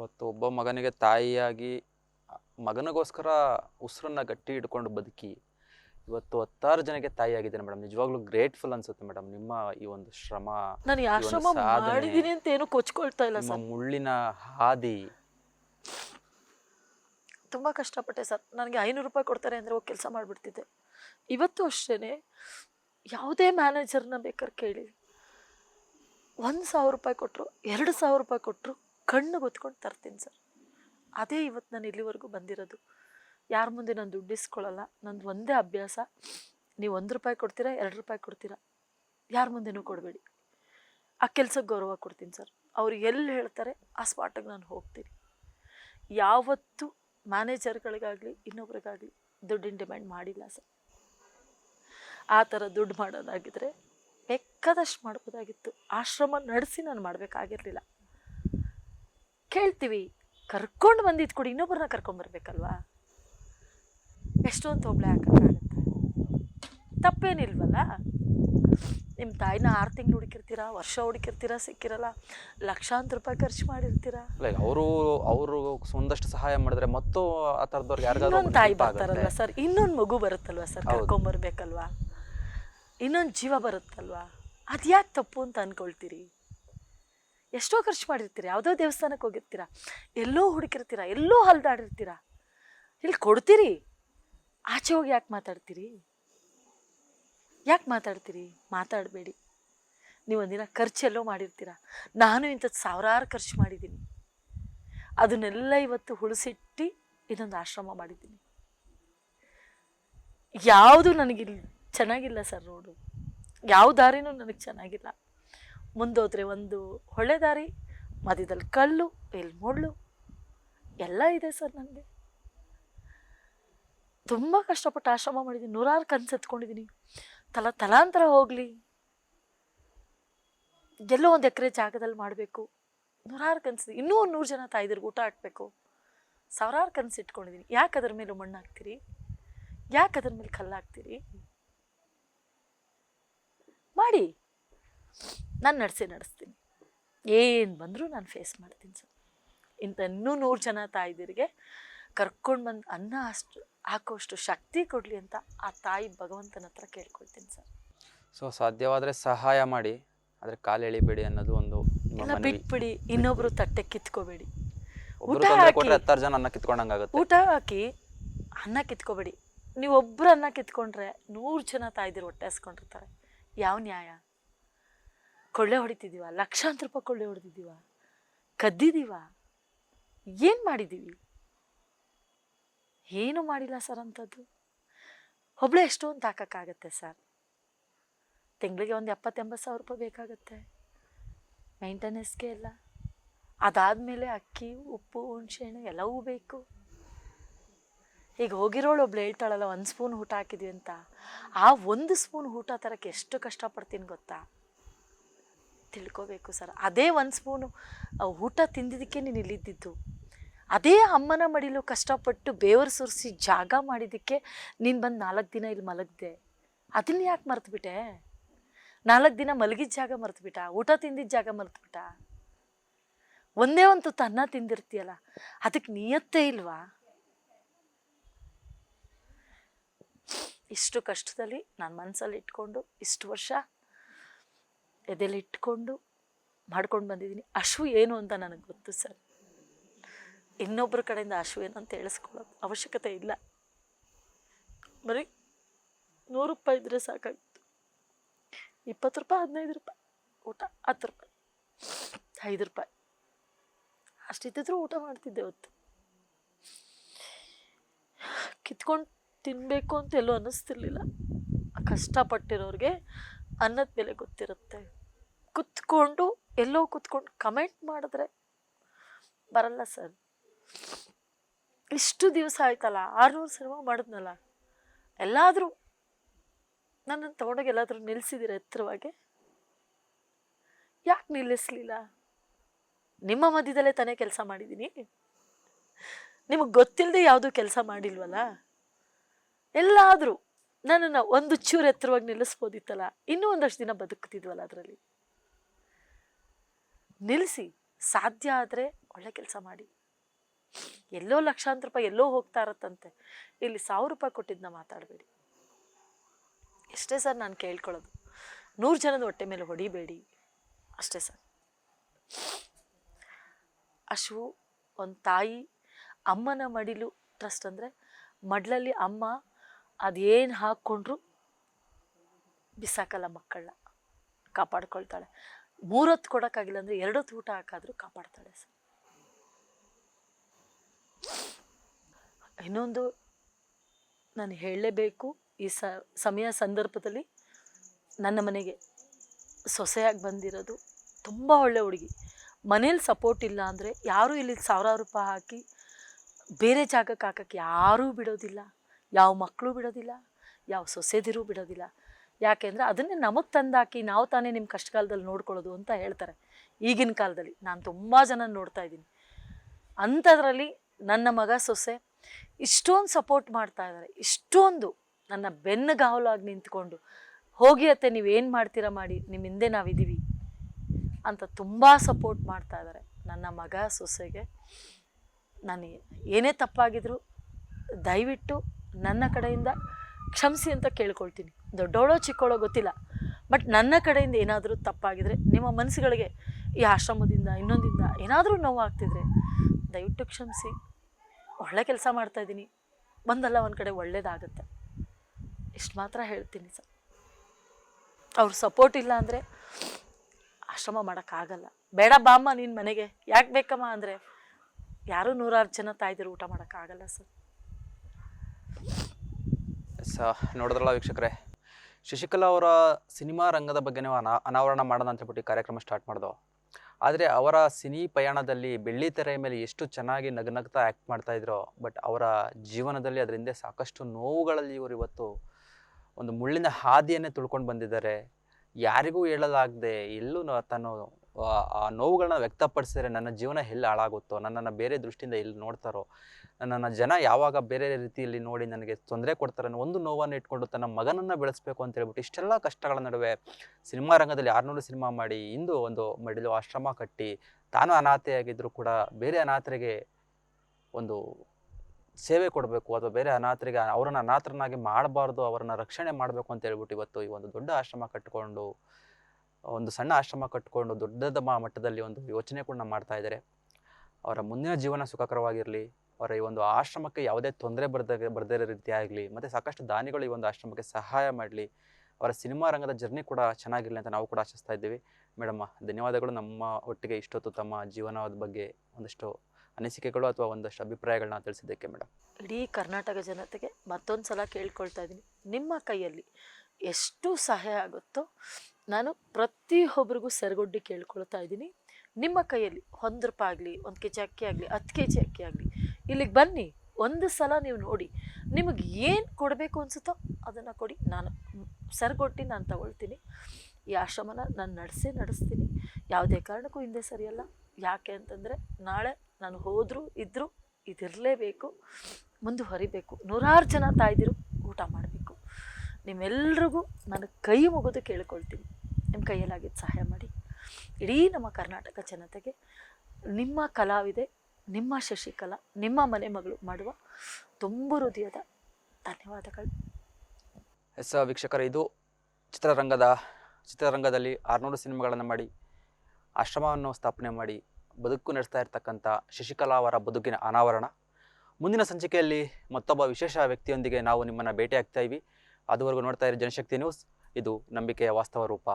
ಅವತ್ತು ಒಬ್ಬ ಮಗನಿಗೆ ತಾಯಿಯಾಗಿ ಮಗನಿಗೋಸ್ಕರ ಉಸಿರನ್ನು ಗಟ್ಟಿ ಇಟ್ಕೊಂಡು ಬದುಕಿ ಇವತ್ತು ಹತ್ತಾರು ಜನಕ್ಕೆ ತಾಯಿ ಆಗಿದ್ದೇನೆ ಮೇಡಮ್. ನಿಜವಾಗ್ಲೂ ಗ್ರೇಟ್ಫುಲ್ ಅನ್ಸುತ್ತೆ ಮೇಡಮ್. ನಿಮ್ಮ ಈ ಒಂದು ಶ್ರಮ ನಾನು ಯಾವ ಶ್ರಮ ಅಂತ ಏನು ಕೊಚ್ಕೊಳ್ತಾ ಇಲ್ಲ ಸರ್. ಮುಳ್ಳಿನ ಹಾದಿ. ತುಂಬಾ ಕಷ್ಟಪಟ್ಟೆ ಸರ್. ನನಗೆ ಐನೂರು ರೂಪಾಯಿ ಕೊಡ್ತಾರೆ ಅಂದರೆ ಹೋಗಿ ಕೆಲಸ ಮಾಡಿಬಿಡ್ತಿದ್ದೆ. ಇವತ್ತು ಅಷ್ಟೇನೆ ಯಾವುದೇ ಮ್ಯಾನೇಜರ್ನ ಬೇಕಾದ್ರೆ ಕೇಳಿ. ಒಂದು ಸಾವಿರ ರೂಪಾಯಿ ಕೊಟ್ಟರು ಎರಡು ಸಾವಿರ ರೂಪಾಯಿ ಕೊಟ್ಟರು ಕಣ್ಣು ಗೊತ್ಕೊಂಡು ತರ್ತೀನಿ ಸರ್. ಅದೇ ಇವತ್ತು ನಾನು ಇಲ್ಲಿವರೆಗೂ ಬಂದಿರೋದು. ಯಾರ ಮುಂದೆ ನಾನು ದುಡ್ಡು ಇಸ್ಕೊಳ್ಳಲ್ಲ, ನಂದು ಒಂದೇ ಅಭ್ಯಾಸ, ನೀವು ಒಂದು ರೂಪಾಯಿ ಕೊಡ್ತೀರಾ, ಎರಡು ರೂಪಾಯಿ ಕೊಡ್ತೀರಾ, ಯಾರ ಮುಂದೆನೂ ಕೊಡಬೇಡಿ. ಆ ಕೆಲಸಕ್ಕೆ ಗೌರವ ಕೊಡ್ತೀನಿ ಸರ್. ಅವ್ರು ಎಲ್ಲಿ ಹೇಳ್ತಾರೆ, ಆ ಸ್ಪಾಟಿಗೆ ನಾನು ಹೋಗ್ತೀನಿ. ಯಾವತ್ತೂ ಮ್ಯಾನೇಜರ್ಗಳಿಗಾಗಲಿ, ಇನ್ನೊಬ್ರಿಗಾಗಲಿ ದುಡ್ಡಿನ ಡಿಮ್ಯಾಂಡ್ ಮಾಡಿಲ್ಲ ಸರ್. ಆ ಥರ ದುಡ್ಡು ಮಾಡೋದಾಗಿದ್ದರೆ ಬೇಕಾದಷ್ಟು ಮಾಡ್ಬೋದಾಗಿತ್ತು. ಆಶ್ರಮ ನಡೆಸಿ ನಾನು ಮಾಡಬೇಕಾಗಿರಲಿಲ್ಲ. ಕೇಳ್ತೀವಿ. ಕರ್ಕೊಂಡು ಬಂದಿದ್ದು ಕೊಡಿ ಇನ್ನೊಬ್ಬರನ್ನ ಕರ್ಕೊಂಬರ್ಬೇಕಲ್ವಾ ಎಷ್ಟೊಂದು ಒಬ್ಳೆ ಹಾಕೋಕ್ಕಾಗತ್ತೆ ತಪ್ಪೇನಿಲ್ವಲ್ಲ? ನಿಮ್ಮ ತಾಯಿನ ಆರು ತಿಂಗಳು ಹುಡುಕಿರ್ತೀರಾ ವರ್ಷ ಹುಡುಕಿರ್ತೀರಾ ಸಿಕ್ಕಿರಲ್ಲ ಲಕ್ಷಾಂತರ ರೂಪಾಯಿ ಖರ್ಚು ಮಾಡಿರ್ತೀರಾ? ಲೈಕ್ ಅವರು ಅವರು ಒಂದಷ್ಟು ಸಹಾಯ ಮಾಡಿದ್ರೆ ಮತ್ತು ಆ ಥರದವ್ರಿಗೆ ಯಾರಿಗಾದ್ರು ತಾಯಿ ಬರ್ತಾರಲ್ವ ಸರ್? ಇನ್ನೊಂದು ಮಗು ಬರುತ್ತಲ್ವ ಸರ್ ಕರ್ಕೊಂಡ್ಬರ್ಬೇಕಲ್ವಾ ಕರ್ಕೊಂಬರ್ಬೇಕಲ್ವಾ ಇನ್ನೊಂದು ಜೀವ ಬರುತ್ತಲ್ವಾ? ಅದು ಯಾಕೆ ತಪ್ಪು ಅಂತ ಅನ್ಕೊಳ್ತೀರಿ? ಎಷ್ಟೋ ಖರ್ಚು ಮಾಡಿರ್ತೀರ, ಯಾವುದೋ ದೇವಸ್ಥಾನಕ್ಕೆ ಹೋಗಿರ್ತೀರಾ, ಎಲ್ಲೋ ಹುಡುಕಿರ್ತೀರ, ಎಲ್ಲೋ ಹಲ್ದಾಡಿರ್ತೀರ. ಇಲ್ಲಿ ಕೊಡ್ತೀರಿ? ಆಚೆ ಹೋಗಿ ಯಾಕೆ ಮಾತಾಡ್ತೀರಿ? ಯಾಕೆ ಮಾತಾಡ್ತೀರಿ? ಮಾತಾಡಬೇಡಿ. ನೀವು ಒಂದಿನ ಖರ್ಚೆಲ್ಲೋ ಮಾಡಿರ್ತೀರ. ನಾನು ಇಂಥದ್ದು ಸಾವಿರಾರು ಖರ್ಚು ಮಾಡಿದ್ದೀನಿ. ಅದನ್ನೆಲ್ಲ ಇವತ್ತು ಉಳಿಸಿಟ್ಟು ಇನ್ನೊಂದು ಆಶ್ರಮ ಮಾಡಿದ್ದೀನಿ. ಯಾವುದು ನನಗಿಲ್ಲಿ ಚೆನ್ನಾಗಿಲ್ಲ ಸರ್ ರೋಡು. ಯಾವ ದಾರಿನೂ ನನಗೆ ಚೆನ್ನಾಗಿಲ್ಲ. ಮುಂದೋದ್ರೆ ಒಂದು ಹೊಳೆ ದಾರಿ, ಮಧ್ಯದಲ್ಲಿ ಕಲ್ಲು ಎಲ್ಲಿ ಮುಳ್ಳು, ಎಲ್ಲ ಇದೆ ಸರ್ ನನಗೆ. ತುಂಬ ಕಷ್ಟಪಟ್ಟು ಆಶ್ರಮ ಮಾಡಿದ್ದೀನಿ, ನೂರಾರು ಕನ್ಸು ಎತ್ಕೊಂಡಿದ್ದೀನಿ. ತಲ ತಲಾಂತರ ಹೋಗಲಿ. ಎಲ್ಲೋ ಒಂದು ಎಕರೆ ಜಾಗದಲ್ಲಿ ಮಾಡಬೇಕು. ನೂರಾರು ಕನಸು, ಇನ್ನೂ ಒಂದು ನೂರು ಜನ ತಾಯಿದ್ರಿಗೆ ಊಟ ಹಾಕಬೇಕು. ಸಾವಿರಾರು ಕನಸು ಇಟ್ಕೊಂಡಿದ್ದೀನಿ. ಯಾಕೆ ಅದ್ರ ಮೇಲೆ ಮಣ್ಣು ಹಾಕ್ತೀರಿ? ಯಾಕೆ ಅದ್ರ ಮೇಲೆ ಕಲ್ಲು ಹಾಕ್ತೀರಿ? ಮಾಡಿ. ನಾನು ನಡೆಸಿ ನಡೆಸ್ತೀನಿ. ಏನು ಬಂದರೂ ನಾನು ಫೇಸ್ ಮಾಡ್ತೀನಿ ಸರ್. ಇಂಥ ಇನ್ನೂ ನೂರು ಜನ ತಾಯಿದಿರಿಗೆ ಕರ್ಕೊಂಡು ಬಂದು ಅನ್ನ ಅಷ್ಟು ಹಾಕೋಷ್ಟು ಶಕ್ತಿ ಕೊಡಲಿ ಅಂತ ಆ ತಾಯಿ ಭಗವಂತನ ಹತ್ರ ಕೇಳ್ಕೊಳ್ತೀನಿ ಸರ್. ಸೊ ಸಾಧ್ಯವಾದರೆ ಸಹಾಯ ಮಾಡಿ ಆದರೆ ಕಾಲು ಎಳಿಬೇಡಿ ಅನ್ನೋದು ಒಂದು ಎಲ್ಲ ಇಲ್ಲ ಬಿಟ್ಬಿಡಿ ಇನ್ನೊಬ್ರು ತಟ್ಟೆ ಕಿತ್ಕೋಬೇಡಿ. ಊಟ ಹಾಕಿ. ಹತ್ತಾರು ಜನ ಅನ್ನ ಕಿತ್ಕೊಂಡಂಗಾಗುತ್ತೆ ಊಟ ಹಾಕಿ ಅನ್ನ ಕಿತ್ಕೋಬೇಡಿ. ನೀವು ಒಬ್ರು ಅನ್ನ ಕಿತ್ಕೊಂಡ್ರೆ ನೂರು ಜನ ತಾಯಿದಿರು ಹೊಟ್ಟೆ ಹಸ್ಕೊಂಡಿರ್ತಾರೆ. ಯಾವ ನ್ಯಾಯ? ಕೊಳ್ಳೆ ಹೊಡಿತಿದ್ದೀವ ಲಕ್ಷಾಂತರ ರೂಪಾಯಿ ಕೊಳ್ಳೆ ಹೊಡೆದಿದ್ದೀವ ಕದ್ದಿದ್ದೀವ ಏನು ಮಾಡಿದ್ದೀವಿ ಏನು ಮಾಡಿಲ್ಲ ಸರ್ ಅಂಥದ್ದು ಒಬ್ಳೆ ಎಷ್ಟೊಂದು ಹಾಕೋಕ್ಕಾಗತ್ತೆ ಸರ್ ತಿಂಗಳಿಗೆ ಒಂದು ಎಪ್ಪತ್ತೆಂಬತ್ತು ಸಾವಿರ ರೂಪಾಯಿ ಬೇಕಾಗತ್ತೆ. ಮೇಂಟೆನೆನ್ಸ್ಗೆ ಎಲ್ಲ. ಅದಾದಮೇಲೆ ಅಕ್ಕಿ, ಉಪ್ಪು, ಹುಣಸೆಹಣ್ಣು ಎಲ್ಲವೂ ಬೇಕು. ಈಗ ಹೋಗಿರೋಳು ಒಬ್ಳು ಹೇಳ್ತಾಳಲ್ಲ, ಒಂದು ಸ್ಪೂನ್ ಊಟ ಹಾಕಿದ್ವಿ ಅಂತ. ಆ ಒಂದು ಸ್ಪೂನ್ ಊಟ ತರಕ್ಕೆ ಎಷ್ಟು ಕಷ್ಟಪಡ್ತೀನಿ ಗೊತ್ತಾ? ತಿಳ್ಕೊಬೇಕು ಸರ್. ಅದೇ ಒಂದು ಸ್ಪೂನು ಊಟ ತಿಂದಿದ್ದಕ್ಕೆ ನೀನು ಇಲ್ಲಿದ್ದಿದ್ದು. ಅದೇ ಅಮ್ಮನ ಮಡಿಲು ಕಷ್ಟಪಟ್ಟು ಬೇವರು ಸುರಿಸಿ ಜಾಗ ಮಾಡಿದ್ದಕ್ಕೆ ನೀನು ಬಂದು ನಾಲ್ಕು ದಿನ ಇಲ್ಲಿ ಮಲಗಿದೆ. ಅದನ್ನ ಯಾಕೆ ಮರೆತುಬಿಟ್ಟೆ? ನಾಲ್ಕು ದಿನ ಮಲಗಿದ ಜಾಗ ಮರೆತುಬಿಟ್ಟ? ಊಟ ತಿಂದಿದ್ದ ಜಾಗ ಮರೆತುಬಿಟ್ಟ? ಒಂದೇ ಒಂದು ತನ್ನ ತಿಂದಿರ್ತೀಯಲ್ಲ ಅದಕ್ಕೆ ನಿಯತ್ತೇ ಇಲ್ವಾ? ಇಷ್ಟು ಕಷ್ಟದಲ್ಲಿ ನಾನು ಮನಸ್ಸಲ್ಲಿ ಇಟ್ಕೊಂಡು ಇಷ್ಟು ವರ್ಷ ಎದೆಲಿ ಇಟ್ಕೊಂಡು ಮಾಡ್ಕೊಂಡು ಬಂದಿದ್ದೀನಿ. ಅಶು ಏನು ಅಂತ ನನಗೆ ಗೊತ್ತು ಸರ್. ಇನ್ನೊಬ್ಬರ ಕಡೆಯಿಂದ ಅಶು ಏನು ಅಂತ ಹೇಳಿಸ್ಕೊಳ್ಳೋದು ಅವಶ್ಯಕತೆ ಇಲ್ಲ. ಬರೀ ನೂರು ರೂಪಾಯಿ ಇದ್ರೆ ಸಾಕಾಗಿತ್ತು ಇಪ್ಪತ್ತು ರೂಪಾಯಿ, ಹದಿನೈದು ರೂಪಾಯಿ, ಊಟ ಹತ್ತು ರೂಪಾಯಿ, ಐದು ರೂಪಾಯಿ. ಅಷ್ಟಿದ್ದರೂ ಊಟ ಮಾಡ್ತಿದ್ದೆ ಹೊತ್ತು ಕಿತ್ಕೊಂಡು ತಿನ್ನಬೇಕು ಅಂತ ಎಲ್ಲೂ ಅನ್ನಿಸ್ತಿರ್ಲಿಲ್ಲ ಕಷ್ಟಪಟ್ಟಿರೋರಿಗೆ ಅನ್ನದ ಬೆಲೆ ಗೊತ್ತಿರುತ್ತೆ. ಕುತ್ಕೊಂಡು, ಎಲ್ಲೋ ಕುತ್ಕೊಂಡು ಕಮೆಂಟ್ ಮಾಡಿದ್ರೆ ಬರಲ್ಲ ಸರ್ ಇಷ್ಟು ದಿವಸ ಆಯ್ತಲ್ಲ, ಆರ್ನೂರು ಸಿನಿಮಾ ಮಾಡಿದ್ನಲ್ಲ. ಎಲ್ಲಾದರೂ ನನ್ನನ್ನು ತೊಗೊಂಡೋಗಿ ಎಲ್ಲಾದರೂ ನಿಲ್ಲಿಸಿದ್ದೀರ ಎತ್ತರವಾಗಿ? ಯಾಕೆ ನಿಲ್ಲಿಸ್ಲಿಲ್ಲ? ನಿಮ್ಮ ಮಧ್ಯದಲ್ಲೇ ತಾನೇ ಕೆಲಸ ಮಾಡಿದ್ದೀನಿ ನಿಮಗೆ ಗೊತ್ತಿಲ್ಲದೆ ಯಾವುದೂ ಕೆಲಸ ಮಾಡಿಲ್ವಲ್ಲ? ಎಲ್ಲಾದರೂ ನನ್ನನ್ನು ಒಂದು ಚೂರು ಎತ್ತರವಾಗಿ ನಿಲ್ಲಿಸ್ಬೋದಿತ್ತಲ್ಲ, ಇನ್ನೂ ಒಂದಷ್ಟು ದಿನ ಬದುಕ್ತಿದ್ವಲ್ಲ ಅದರಲ್ಲಿ. ನಿಲ್ಲಿಸಿ, ಸಾಧ್ಯ ಆದರೆ ಒಳ್ಳೆ ಕೆಲಸ ಮಾಡಿ. ಎಲ್ಲೋ ಲಕ್ಷಾಂತರ ರೂಪಾಯಿ ಎಲ್ಲೋ ಹೋಗ್ತಾ ಇರತ್ತಂತೆ. ಇಲ್ಲಿ ಸಾವಿರ ರೂಪಾಯಿ ಕೊಟ್ಟಿದ್ದನ್ನ ಮಾತಾಡಬೇಡಿ. ಎಷ್ಟೇ ಸರ್ ನಾನು ಕೇಳ್ಕೊಳ್ಳೋದು. ನೂರು ಜನದ ಹೊಟ್ಟೆ ಮೇಲೆ ಹೊಡಿಬೇಡಿ. ಅಷ್ಟೇ ಸರ್. ಅಶು ಒಂದು ತಾಯಿ, ಅಮ್ಮನ ಮಡಿಲು ಟ್ರಸ್ಟ್ ಅಂದರೆ ಮಡ್ಲಲ್ಲಿ ಅಮ್ಮ ಅದೇನು ಹಾಕ್ಕೊಂಡ್ರು ಬಿಸಾಕಲ್ಲ ಮಕ್ಕಳನ್ನ ಕಾಪಾಡ್ಕೊಳ್ತಾಳೆ. ಮೂರೊತ್ತು ಕೊಡೋಕ್ಕಾಗಿಲ್ಲ ಅಂದರೆ ಎರಡು ಊಟ ಹಾಕಾದ್ರೂ ಕಾಪಾಡ್ತಾಳೆ ಸರ್. ಇನ್ನೊಂದು ನಾನು ಹೇಳಲೇಬೇಕು, ಈ ಸಮಯ ಸಂದರ್ಭದಲ್ಲಿ ನನ್ನ ಮನೆಗೆ ಸೊಸೆಯಾಗಿ ಬಂದಿರೋದು ತುಂಬ ಒಳ್ಳೆ ಹುಡುಗಿ. ಮನೇಲಿ ಸಪೋರ್ಟ್ ಇಲ್ಲ ಅಂದರೆ ಯಾರೂ ಇಲ್ಲಿ ಸಾವಿರಾರು ರೂಪಾಯಿ ಹಾಕಿ ಬೇರೆ ಜಾಗಕ್ಕೆ ಹಾಕಕ್ಕೆ ಯಾರೂ ಬಿಡೋದಿಲ್ಲ. ಯಾವ ಮಕ್ಕಳು ಬಿಡೋದಿಲ್ಲ, ಯಾವ ಸೊಸೆದಿರೂ ಬಿಡೋದಿಲ್ಲ. ಯಾಕೆಂದರೆ ಅದನ್ನೇ ನಮಗೆ ತಂದಾಕಿ ನಾವು ತಾನೇ ನಿಮ್ಮ ಕಷ್ಟಕಾಲದಲ್ಲಿ ನೋಡ್ಕೊಳ್ಳೋದು ಅಂತ ಹೇಳ್ತಾರೆ. ಈಗಿನ ಕಾಲದಲ್ಲಿ ನಾನು ತುಂಬ ಜನ ನೋಡ್ತಾ ಇದ್ದೀನಿ. ಅಂಥದ್ರಲ್ಲಿ ನನ್ನ ಮಗ ಸೊಸೆ ಇಷ್ಟೊಂದು ಸಪೋರ್ಟ್ ಮಾಡ್ತಾ ಇದ್ದಾರೆ ಇಷ್ಟೊಂದು ನನ್ನ ಬೆನ್ನುಗಾವಲಾಗಿ ನಿಂತ್ಕೊಂಡು, ಹೋಗಿ ಅತ್ತೆ ನೀವೇನು ಮಾಡ್ತೀರಾ ಮಾಡಿ ನಿಮ್ಮ ಹಿಂದೆ ನಾವಿದ್ದೀವಿ ಅಂತ ತುಂಬ ಸಪೋರ್ಟ್ ಮಾಡ್ತಾ ಇದ್ದಾರೆ ನನ್ನ ಮಗ ಸೊಸೆಗೆ. ನಾನು ಏನೇ ತಪ್ಪಾಗಿದ್ರು ದಯವಿಟ್ಟು ನನ್ನ ಕಡೆಯಿಂದ ಕ್ಷಮಿಸಿ ಅಂತ ಕೇಳ್ಕೊಳ್ತೀನಿ. ದೊಡ್ಡವಳೋ ಚಿಕ್ಕೋಳೋ ಗೊತ್ತಿಲ್ಲ. ಬಟ್ ನನ್ನ ಕಡೆಯಿಂದ ಏನಾದರೂ ತಪ್ಪಾಗಿದ್ರೆ, ನಿಮ್ಮ ಮನಸ್ಸುಗಳಿಗೆ ಈ ಆಶ್ರಮದಿಂದ, ಇನ್ನೊಂದಿಂದ ಏನಾದರೂ ನೋವಾಗ್ತಿದ್ರೆ, ದಯವಿಟ್ಟು ಕ್ಷಮಿಸಿ. ಒಳ್ಳೆ ಕೆಲಸ ಮಾಡ್ತಾಯಿದ್ದೀನಿ ಒಂದಲ್ಲ ಒಂದು ಕಡೆ ಒಳ್ಳೇದಾಗುತ್ತೆ. ಇಷ್ಟು ಮಾತ್ರ ಹೇಳ್ತೀನಿ ಸರ್. ಅವ್ರ ಸಪೋರ್ಟ್ ಇಲ್ಲ ಅಂದರೆ ಆಶ್ರಮ ಮಾಡೋಕ್ಕಾಗಲ್ಲ. ಬೇಡ ಬಾಮ್ಮ ನಿನ್ನ ಮನೆಗೆ. ಯಾಕೆ ಬೇಕಮ್ಮ ಅಂದರೆ, ಯಾರೂ ನೂರಾರು ಜನ ತಾಯ್ದಿರು ಊಟ ಮಾಡೋಕ್ಕಾಗಲ್ಲ ಸರ್. ಸ, ನೋಡಿದ್ರಲ್ಲ ವೀಕ್ಷಕರೇ? ಶಶಿಕಲಾ ಅವರ ಸಿನಿಮಾ ರಂಗದ ಬಗ್ಗೆ ಅನಾ, ಅನಾವರಣ ಮಾಡೋಣ ಅಂತ ಹೇಳ್ಬಿಟ್ಟು ಕಾರ್ಯಕ್ರಮ ಸ್ಟಾರ್ಟ್ ಮಾಡಿದೋ. ಆದರೆ ಅವರ ಸಿನಿ ಪಯಣದಲ್ಲಿ ಬೆಳ್ಳಿ ತೆರೆಯ ಮೇಲೆ ಎಷ್ಟು ಚೆನ್ನಾಗಿ ನಗನಗ್ತಾ ಆ್ಯಕ್ಟ್ ಮಾಡ್ತಾ ಇದ್ರೋ ಬಟ್ ಅವರ ಜೀವನದಲ್ಲಿ ಅದರಿಂದ ಸಾಕಷ್ಟು ನೋವುಗಳಲ್ಲಿ ಇವರು ಇವತ್ತು ಒಂದು ಮುಳ್ಳಿನ ಹಾದಿಯನ್ನೇ ತುಳ್ಕೊಂಡು ಬಂದಿದ್ದಾರೆ. ಯಾರಿಗೂ ಹೇಳಲಾಗದೆ ಎಲ್ಲೂ ತಾನು ಆ- ನೋವುಗಳನ್ನ ವ್ಯಕ್ತಪಡಿಸಿದ್ರೆ ನನ್ನ ಜೀವನ ಎಲ್ಲಿ ಹಾಳಾಗುತ್ತೋ, ನನ್ನನ್ನು ಬೇರೆ ದೃಷ್ಟಿಯಿಂದ ಎಲ್ಲಿ ನೋಡ್ತಾರೋ, ನನ್ನನ್ನು ಜನ ಯಾವಾಗ ಬೇರೆ ರೀತಿಯಲ್ಲಿ ನೋಡಿ ನನಗೆ ತೊಂದರೆ ಕೊಡ್ತಾರೆ ಒಂದು ನೋವನ್ನು ಇಟ್ಕೊಂಡು ತನ್ನ ಮಗನನ್ನು ಬೆಳೆಸಬೇಕು ಅಂತ ಹೇಳ್ಬಿಟ್ಟು ಇಷ್ಟೆಲ್ಲ ಕಷ್ಟಗಳ ನಡುವೆ ಸಿನಿಮಾ ರಂಗದಲ್ಲಿ ಆರುನೂರು ಸಿನಿಮಾ ಮಾಡಿ ಇಂದು ಒಂದು ಮಡಿಲು, ಆಶ್ರಮ ಕಟ್ಟಿ, ತಾನು ಅನಾಥೆಯಾಗಿದ್ದರೂ ಕೂಡ ಬೇರೆ ಅನಾಥರಿಗೆ ಒಂದು ಸೇವೆ ಕೊಡಬೇಕು ಅಥವಾ ಬೇರೆ ಅನಾಥರಿಗೆ ಅವರನ್ನು ಅನಾಥರನ್ನಾಗಿ ಮಾಡಬಾರ್ದು, ಅವರನ್ನು ರಕ್ಷಣೆ ಮಾಡಬೇಕು ಅಂತ ಹೇಳ್ಬಿಟ್ಟು ಇವತ್ತು ಈ ಒಂದು ದೊಡ್ಡ ಆಶ್ರಮ ಕಟ್ಟಿಕೊಂಡು ಒಂದು ಸಣ್ಣ ಆಶ್ರಮ ಕಟ್ಟಿಕೊಂಡು ದೊಡ್ಡದ ಮಟ್ಟದಲ್ಲಿ ಒಂದು ಯೋಚನೆ ಕೂಡ ಮಾಡ್ತಾ ಇದ್ದಾರೆ. ಅವರ ಮುಂದಿನ ಜೀವನ ಸುಖಕರವಾಗಿರಲಿ, ಅವರ ಈ ಒಂದು ಆಶ್ರಮಕ್ಕೆ ಯಾವುದೇ ತೊಂದರೆ ಬರ್ದಾಗ ಬರದೇ ಇರೋ ರೀತಿ ಆಗಲಿ, ಮತ್ತು ಸಾಕಷ್ಟು ದಾನಿಗಳು ಈ ಒಂದು ಆಶ್ರಮಕ್ಕೆ ಸಹಾಯ ಮಾಡಲಿ, ಅವರ ಸಿನಿಮಾ ರಂಗದ ಜರ್ನಿ ಕೂಡ ಚೆನ್ನಾಗಿರಲಿ ಅಂತ ನಾವು ಕೂಡ ಆಶಿಸ್ತಾ ಇದ್ದೀವಿ. ಮೇಡಮ್, ಧನ್ಯವಾದಗಳು. ನಮ್ಮ ಒಟ್ಟಿಗೆ ಇಷ್ಟೊತ್ತು ತಮ್ಮ ಜೀವನದ ಬಗ್ಗೆ ಒಂದಷ್ಟು ಅನಿಸಿಕೆಗಳು ಅಥವಾ ಒಂದಷ್ಟು ಅಭಿಪ್ರಾಯಗಳನ್ನ ತಿಳಿಸಿದ್ದಕ್ಕೆ ಮೇಡಮ್. ಇಡೀ ಕರ್ನಾಟಕ ಜನತೆಗೆ ಮತ್ತೊಂದು ಸಲ ಕೇಳ್ಕೊಳ್ತಾ ಇದ್ದೀನಿ. ನಿಮ್ಮ ಕೈಯಲ್ಲಿ ಎಷ್ಟು ಸಹಾಯ ಆಗುತ್ತೋ ನಾನು ಪ್ರತಿಯೊಬ್ಬರಿಗೂ ಸೆರಗೊಡ್ಡಿ ಕೇಳ್ಕೊಳ್ತಾ ಇದ್ದೀನಿ. ನಿಮ್ಮ ಕೈಯಲ್ಲಿ ಒಂದು ರೂಪಾಯಿ ಆಗಲಿ, ಒಂದು ಕೆ ಜಿ ಅಕ್ಕಿ ಆಗಲಿ, ಹತ್ತು ಕೆ ಜಿ ಅಕ್ಕಿ ಆಗಲಿ, ಇಲ್ಲಿಗೆ ಬನ್ನಿ, ಒಂದು ಸಲ ನೀವು ನೋಡಿ, ನಿಮಗೆ ಏನು ಕೊಡಬೇಕು ಅನಿಸುತ್ತೋ ಅದನ್ನು ಕೊಡಿ. ನಾನು ಸರಗೊಟ್ಟಿ ನಾನು ತಗೊಳ್ತೀನಿ. ಈ ಆಶ್ರಮನ ನಾನು ನಡೆಸೇ ನಡೆಸ್ತೀನಿ. ಯಾವುದೇ ಕಾರಣಕ್ಕೂ ಹಿಂದೆ ಸರಿಯಲ್ಲ. ಯಾಕೆ ಅಂತಂದರೆ ನಾಳೆ ನಾನು ಹೋದರೂ ಇದ್ದರೂ ಇದಿರಲೇಬೇಕು, ಮುಂದುವರಿಬೇಕು. ನೂರಾರು ಜನ ತಾಯ್ದಿರು ಊಟ ಮಾಡಬೇಕು. ನಿಮ್ಮೆಲ್ರಿಗೂ ನಾನು ಕೈ ಮುಗಿದು ಕೇಳ್ಕೊಳ್ತೀನಿ. ನಿಮ್ಮ ಕೈಯಲ್ಲಾಗಿದ್ದು ಸಹಾಯ ಮಾಡಿ. ಇಡೀ ನಮ್ಮ ಕರ್ನಾಟಕ ಜನತೆಗೆ ನಿಮ್ಮ ಕಲಾವಿದೆ, ನಿಮ್ಮ ಶಶಿಕಲಾ, ನಿಮ್ಮ ಮನೆ ಮಗಳು ಮಾಡುವ ತುಂಬ ಹೃದಯದ ಧನ್ಯವಾದಗಳು. ಎಸ್, ವೀಕ್ಷಕರ, ಇದು ಚಿತ್ರರಂಗದ, ಚಿತ್ರರಂಗದಲ್ಲಿ ಆರುನೂರು ಸಿನಿಮಾಗಳನ್ನು ಮಾಡಿ, ಆಶ್ರಮವನ್ನು ಸ್ಥಾಪನೆ ಮಾಡಿ ಬದುಕು ನಡೆಸ್ತಾ ಇರ್ತಕ್ಕಂಥ ಶಶಿಕಲಾ ಅವರ ಬದುಕಿನ ಅನಾವರಣ. ಮುಂದಿನ ಸಂಚಿಕೆಯಲ್ಲಿ ಮತ್ತೊಬ್ಬ ವಿಶೇಷ ವ್ಯಕ್ತಿಯೊಂದಿಗೆ ನಾವು ನಿಮ್ಮನ್ನು ಭೇಟಿಯಾಗ್ತಾ ಇವಿ ಅದುವರೆಗೂ ನೋಡ್ತಾ ಇರಿ ಜನಶಕ್ತಿ ನ್ಯೂಸ್. ಇದು ನಂಬಿಕೆಯ ವಾಸ್ತವ ರೂಪ.